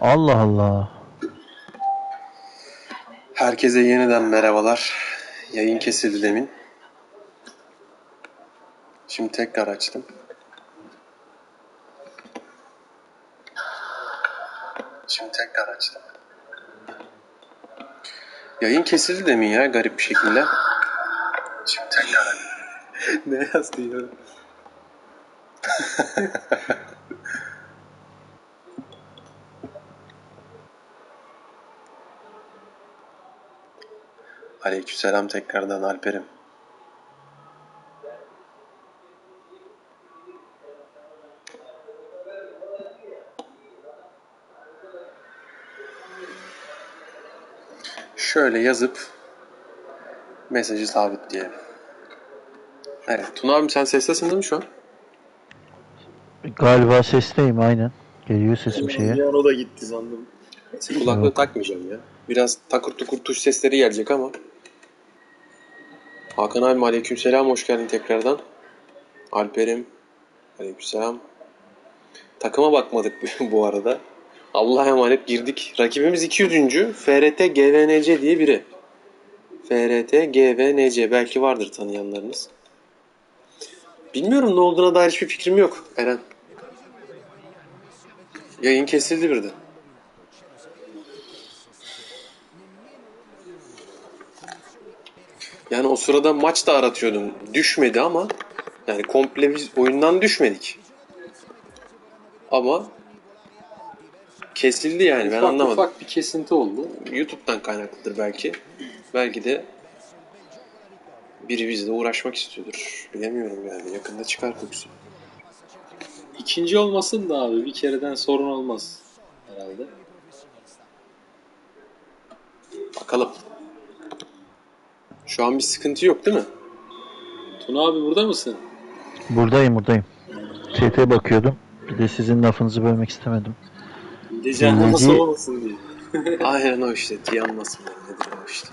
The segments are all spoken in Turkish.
Allah Allah. Herkese yeniden merhabalar. Yayın kesildi demin. Şimdi tekrar açtım. Şimdi tekrar açtım. Yayın kesildi demin ya garip bir şekilde. Şimdi tekrar ne yazdı ya? Aleykümselam tekrardan Alper'im. Şöyle yazıp mesajı sabitleyelim. Evet. Tuna abim sen sestesin değil mi şu an? Galiba sesteyim aynen. Geliyor sesim şeye. Bir an o da gitti sandım. Kulaklığı takmayacağım ya. Biraz takır tukur tuş sesleri gelecek ama. Hakan abim aleykümselam hoş geldin tekrardan. Alper'im aleykümselam. Takıma bakmadık bu arada. Allah'a emanet girdik. Rakibimiz 200. FRT GVNC diye biri. FRT GVNC belki vardır tanıyanlarınız. Bilmiyorum ne olduğuna dair hiçbir fikrim yok Eren. Yayın kesildi birden. Yani o sırada maç da aratıyordum. Düşmedi ama yani komple biz oyundan düşmedik. Ama kesildi yani ben ufak anlamadım. ufak bir kesinti oldu. YouTube'dan kaynaklıdır belki. Belki de biri bizle uğraşmak istiyordur. Bilemiyorum yani. Yakında çıkar kokusu. İkinci olmasın da abi bir kereden sorun olmaz herhalde. Bakalım. Şu an bir sıkıntı yok değil mi? Tuna abi burada mısın? Buradayım buradayım. Chat'e bakıyordum. Bir de sizin lafınızı bölmek istemedim. Gece Dinleyici- soğumasın diye. Aynen o işte. Yanmasın. Nedir o işte.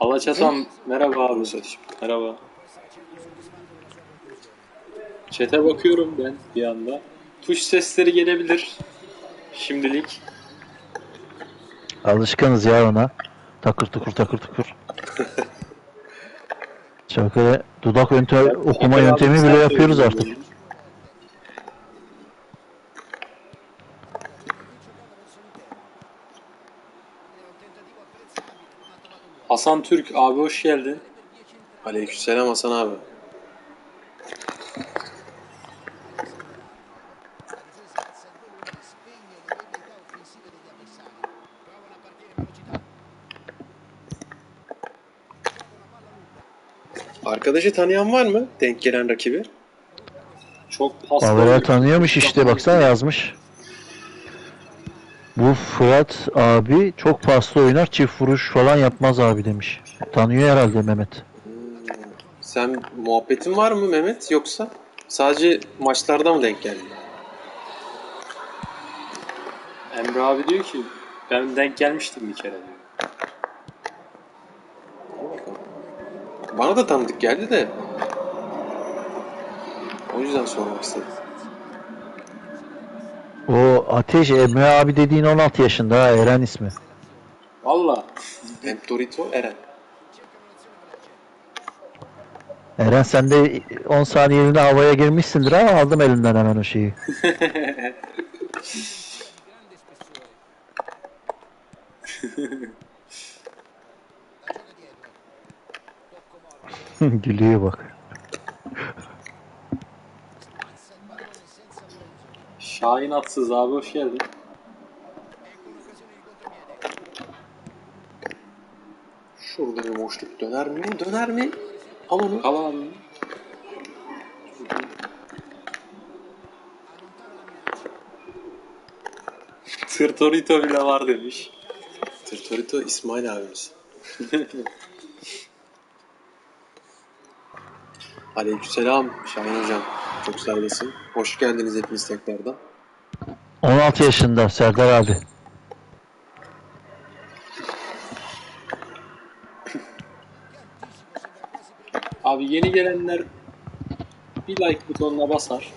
Alaçatan merhaba abi. Merhaba. Chat'e bakıyorum ben bir anda. Tuş sesleri gelebilir. Şimdilik. Alışkınız ya ona. Takır tukur takır tukur. Çok öyle dudak yönte okuma yöntemi bile yapıyoruz artık. Hasan Türk abi hoş geldin. Aleykümselam Hasan abi. Arkadaşı tanıyan var mı? Denk gelen rakibi. Çok paslı. Oynuyor. tanıyormuş işte baksana yazmış. Bu Fırat abi çok paslı oynar çift vuruş falan yapmaz abi demiş. Tanıyor herhalde Mehmet. Sen muhabbetin var mı Mehmet yoksa sadece maçlarda mı denk geldin? Emre abi diyor ki ben denk gelmiştim bir kere diyor. Bana da tanıdık geldi de. O yüzden sormak istedim. O Ateş Emre abi dediğin 16 yaşında ha Eren ismi. Valla. Hem Dorito Eren. Eren sen de 10 saniyeliğine havaya girmişsindir ama aldım elinden hemen o şeyi. Gülüyor bak. Şahin Atsız abi hoş geldin. Şurada bir boşluk döner mi? Döner mi? Al onu. Al abi. Tırtorito bile var demiş. Tırtorito İsmail abimiz. Aleykümselam Şahin hocam. Çok sağ olasın. Hoş geldiniz hepiniz tekrardan. 16 yaşında Serdar abi. Abi yeni gelenler bir like butonuna basar.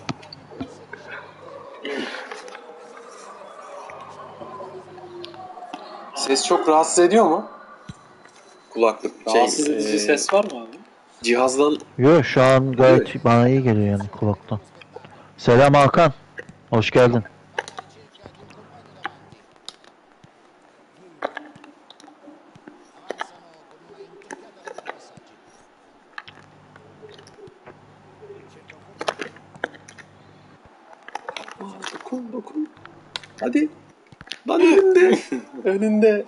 Ses çok rahatsız ediyor mu? Kulaklık Rahatsız şey, edici e, ses var mı abi? Cihazdan Yok şu an gayet bana iyi geliyor yani kulaktan. Selam Hakan. Hoş geldin. Aa, dokun dokun. Hadi. Lan önünde. önünde.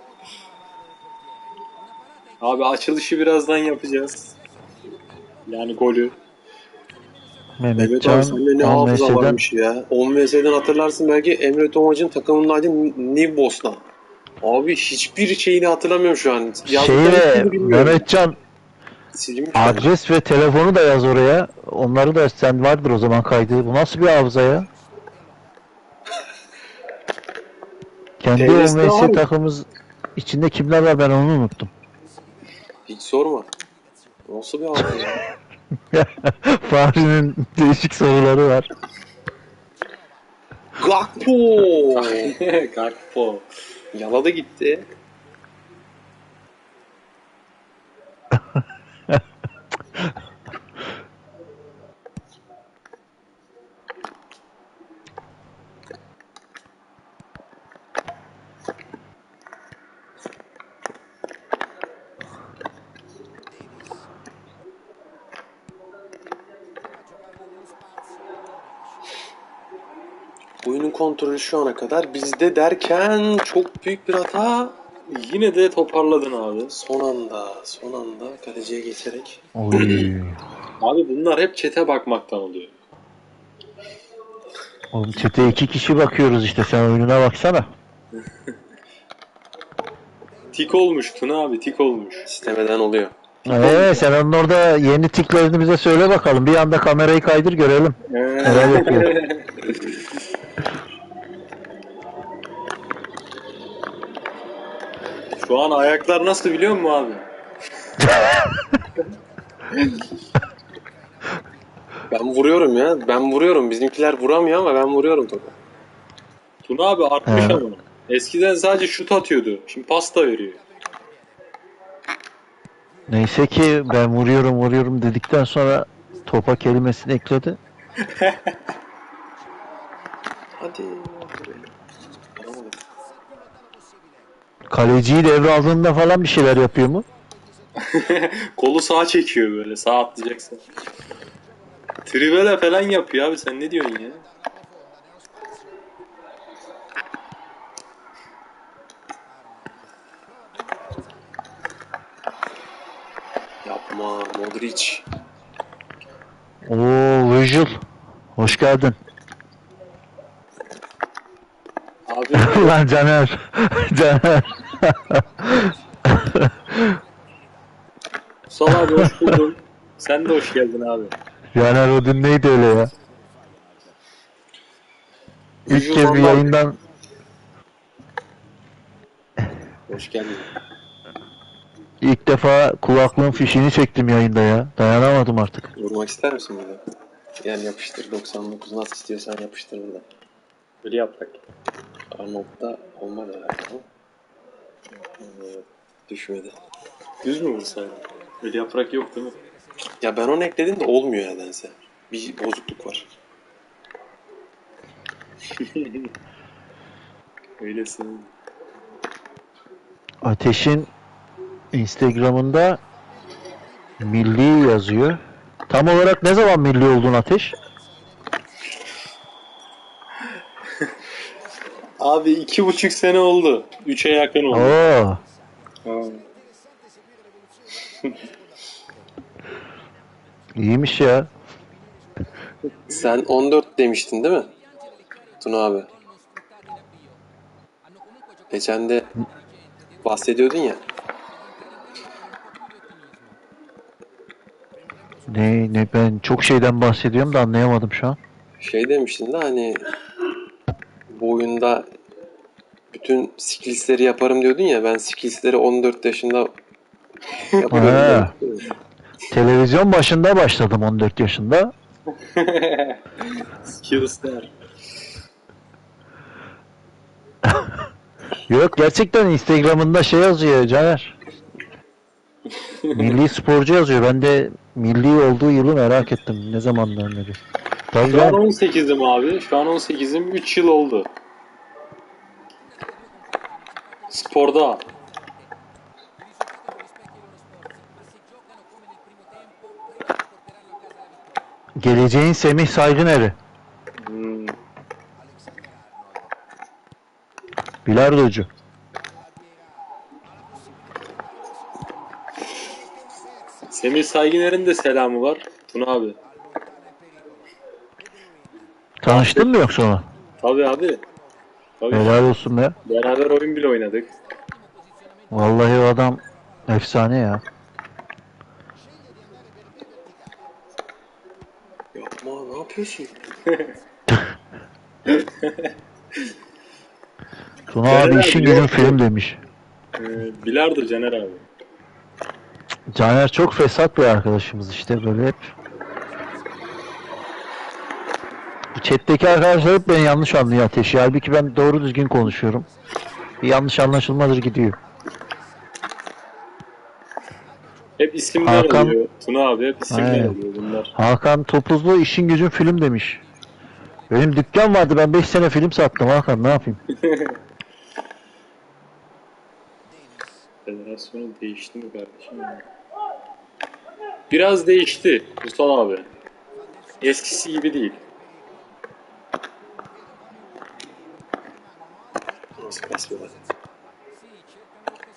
Abi açılışı birazdan yapacağız. Yani golü. Evet Mehmetcan abi sende ne 10 hafıza varmış ya. 10 VS'den hatırlarsın belki Emre Tomac'ın takımının adı New Bosna. Abi hiçbir şeyini hatırlamıyorum şu an. bilmiyorum. Mehmetcan adres ve telefonu da yaz oraya. Onları da sen vardır o zaman kaydı. Bu nasıl bir hafıza ya? Kendi OMS mı? takımımız içinde kimler var ben onu unuttum. Hiç sorma. Nasıl bir hafıza ya? Fahri'nin değişik soruları var. Gakpo! Gakpo. Yaladı gitti. Oyunun kontrolü şu ana kadar bizde derken çok büyük bir hata. Yine de toparladın abi. Son anda, son anda kaleciye geçerek. Oy. Abi bunlar hep çete bakmaktan oluyor. Oğlum çete iki kişi bakıyoruz işte sen oyununa baksana. Tik olmuş Tuna abi tik olmuş. istemeden oluyor. Ee, sen onun orada yeni tiklerini bize söyle bakalım. Bir anda kamerayı kaydır görelim. Neler yapıyor. Şu an ayaklar nasıl biliyor musun abi? Ben vuruyorum ya. Ben vuruyorum. Bizimkiler vuramıyor ama ben vuruyorum topu. Tuna abi artmış ama. Eskiden sadece şut atıyordu. Şimdi pasta veriyor. Neyse ki ben vuruyorum vuruyorum dedikten sonra topa kelimesini ekledi. Hadi. Kaleciyi devraldığında falan bir şeyler yapıyor mu? Kolu sağa çekiyor böyle sağa atlayacaksa. Trivela falan yapıyor abi sen ne diyorsun ya? Yapma. Modric. Oo Virgil. Hoş geldin. Abi Lan Caner. Caner. Sal abi hoş buldun. Sen de hoş geldin abi. Caner o dün neydi öyle ya? İlk kez bir yayından Hoş geldin. ilk defa kulaklığın fişini çektim yayında ya. Dayanamadım artık. Vurmak ister misin burada? Yani yapıştır 99 nasıl istiyorsan yapıştır burada. Böyle yaprak. Arnold'da olmadı herhalde ama. Düşmedi. Düz mü vursaydın? Böyle yaprak yok değil mi? Ya ben onu ekledim de olmuyor nedense. Bir bozukluk var. Öylesin. Ateş'in Instagram'ında milli yazıyor. Tam olarak ne zaman milli oldun Ateş? Abi iki buçuk sene oldu. Üçe yakın oldu. Oo. İyiymiş ya. Sen 14 demiştin değil mi? Tuna abi. Geçen de bahsediyordun ya. Ne ne ben çok şeyden bahsediyorum da anlayamadım şu an. Şey demiştin de hani bu oyunda bütün skillsleri yaparım diyordun ya ben skillsleri 14 yaşında yapıyorum. Televizyon başında başladım 14 yaşında. Skills'ler. Yok gerçekten Instagram'ında şey yazıyor Caner. milli sporcu yazıyor. Ben de milli olduğu yılı merak ettim. Ne zamandan beri. Tabii Şu an ben 18'im abi. Şu an 18'im. 3 yıl oldu. Sporda. geleceğin Semih Saygıner'i. Hmm. Bilardocu. Semih Saygıner'in de selamı var. Tuna abi. Tanıştın mı yoksa ona? Tabii abi. Tabii. Helal olsun be. Beraber oyun bile oynadık. Vallahi o adam efsane ya. Yapma ne yapıyorsun? Tuna Caner abi işin gücün film demiş. Ee, Bilardo Caner abi. Caner çok fesat bir arkadaşımız işte böyle hep. Bu chat'teki arkadaşlar hep beni yanlış anlıyor ateşi. Halbuki ben doğru düzgün konuşuyorum. Bir yanlış anlaşılmadır gidiyor. Hep isimler Hakan- oluyor. Tuna abi hep isimler Aynen. oluyor bunlar. Hakan Topuzlu işin gücün film demiş. Benim dükkan vardı ben 5 sene film sattım Hakan ne yapayım? Federasyonu değişti mi kardeşim? Biraz değişti Mustafa abi. Eskisi gibi değil. Nasıl pas ver?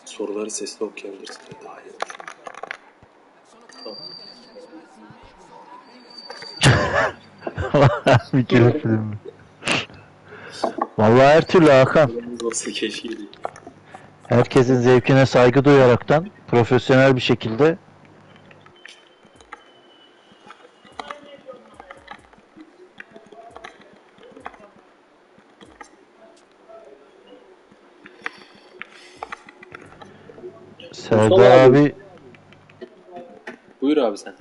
Soruları sesli okuyabilirsin. Daha iyi olur. bir kere film. Vallahi her türlü Hakan. Olsa keşke. Herkesin zevkine saygı duyaraktan profesyonel bir şekilde Abi. abi Buyur abi sen.